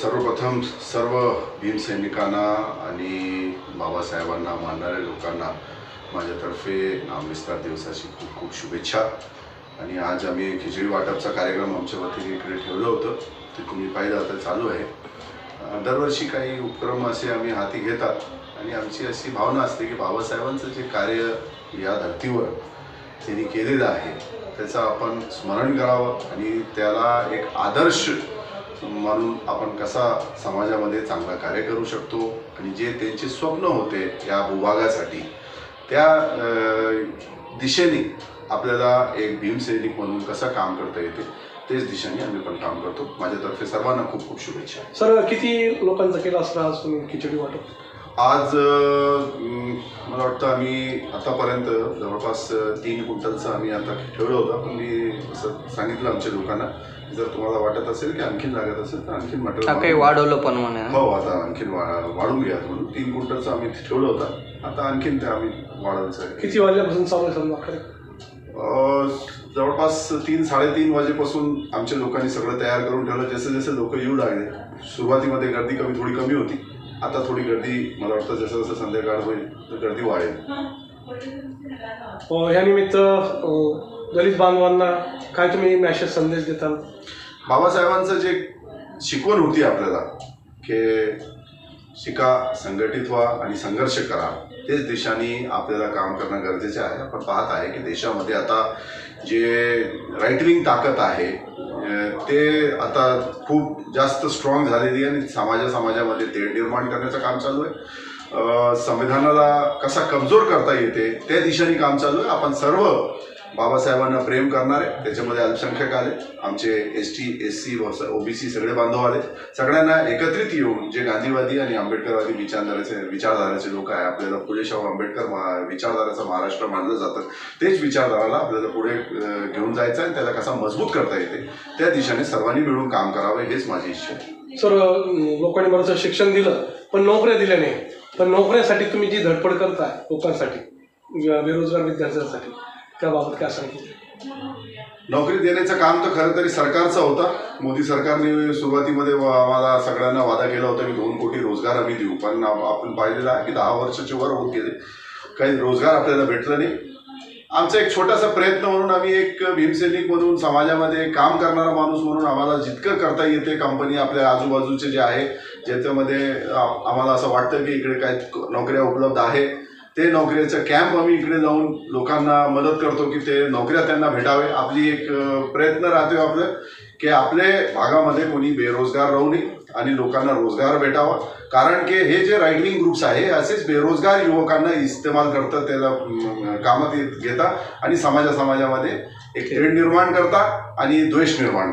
सर्वप्रथम सर्व भीमसैनिकांना आणि बाबासाहेबांना मानणाऱ्या लोकांना माझ्यातर्फे नामविस्तार दिवसाची खूप खूप शुभेच्छा. आणि आज आम्ही खिचडी वाटपचा कार्यक्रम आमच्या वतीने इकडे ठेवलं होतं. ते तुम्ही पाहिलं आता चालू आहे. दरवर्षी काही उपक्रम असे आम्ही हाती घेतात. आणि आमची अशी भावना असते की बाबासाहेबांचं जे कार्य या धर्तीवर त्यांनी केलेलं आहे त्याचं आपण स्मरण करावं आणि त्याला एक आदर्श म्हणून आपण कसा समाजामध्ये चांगला कार्य करू शकतो आणि जे त्यांचे स्वप्न होते या भूभागासाठी त्या दिशेने आपल्याला एक भीमसैनिक म्हणून कसं काम करता येते तेच दिशेने आम्ही पण काम करतो. माझ्यातर्फे सर्वांना खूप खूप शुभेच्छा. सर किती लोकांचा केलं असला आज तुम्ही खिचडी वाटप? आज मला वाटतं आम्ही आतापर्यंत जवळपास तीन क्विंटलचं आम्ही आता ठेवलं होतं. पण मी असं सांगितलं आमच्या लोकांना जर तुम्हाला वाटत असेल की आणखीन लागत असेल तर आणखीन आता काही मटेरियल वाढवलं पण म्हणे. हो आता आणखीन वाढून घ्या. म्हणून तीन क्विंटलचं आम्ही ठेवलं होतं. आता आणखीन ते आम्ही वाढवायचं आहे. किती वाजल्यापासून चालू आहे समजा जवळपास तीन साडेतीन वाजेपासून आमच्या लोकांनी सगळं तयार करून ठेवलं. जसे जसे लोक येऊ लागले सुरुवातीमध्ये गर्दी कमी थोडी कमी होती. आता थोडी गर्दी मला वाटतं जसं जसं संध्याकाळ होईल तर गर्दी वाढेल. या निमित्त दलित बांधवांना काय तुम्ही मॅसेज संदेश देताल? बाबासाहेबांचं जे शिकवण होती आपल्याला की शिका संघटित व्हा आणि संघर्ष करा तेच देशाने आपल्याला काम करणं गरजेचं आहे. आपण पाहत आहे की देशामध्ये आता जे राईट विंग ताकद आहे ते आता खूप जास्त स्ट्रॉंग झालेली आहे आणि समाजा समाजामध्ये ते निर्माण करण्याचं काम चालू आहे. संविधानाला कसा कमजोर करता येते त्या दिशेने काम चालू आहे. आपण सर्व बाबासाहेबांना प्रेम करणारे त्याच्यामध्ये अल्पसंख्याक आले. आमचे S T S C OBC सगळे बांधव आले. सगळ्यांना एकत्रित येऊन जे गांधीवादी आणि आंबेडकरवादी विचारधाराचे विचारधाराचे लोक आहे आपल्याला पुढे शाहू आंबेडकर विचारधाराचं महाराष्ट्र मानलं जातं. तेच विचारधाराला आपल्याला पुढे घेऊन जायचं आहे त्याला कसा मजबूत करता येते त्या दिशेने सर्वांनी मिळून काम करावं हेच माझी इच्छा आहे. सर लोकांनी मला शिक्षण दिलं पण नोकऱ्या दिल्या नाही पण नोकऱ्यासाठी तुम्ही जी धडपड करताय लोकांसाठी बेरोजगार विद्यार्थ्यांसाठी त्याबाबत काय सांगितलं नोकरी देण्याचं काम तर खरं तरी सरकारचं होतं. मोदी सरकारने सुरुवातीमध्ये मला आम्हाला सगळ्यांना वादा केला होता की दोन कोटी रोजगार आम्ही देऊ. पण आपण पाहिलेलं आहे की दहा वर्षाचे वर होत गेले. काही रोजगार आपल्याला भेटलं नाही. आमचा एक छोटासा प्रयत्न म्हणून आम्ही एक भीमसैनिक म्हणून समाजामध्ये काम करणारा माणूस म्हणून आम्हाला जितकं करता येते कंपनी आपल्या आजूबाजूचे जे आहे ज्याच्यामध्ये आम्हाला असं वाटतं की इकडे काही नोकऱ्या उपलब्ध आहे. ते नोकऱ्याचं कॅम्प आम्ही इकडे जाऊन लोकांना मदत करतो की ते नोकऱ्या त्यांना भेटावे. आपली एक प्रयत्न राहतो आपलं की आपले भागामध्ये कोणी बेरोजगार राहू नये आणि लोकांना रोजगार भेटावा. कारण की हे जे रायटिंग ग्रुप्स आहे असेच बेरोजगार युवकांना इस्तेमाल करतात त्याला कामात येत- घेता आणि समाजा समाजामध्ये एक ट्रेंड निर्माण करता आणि द्वेष निर्माण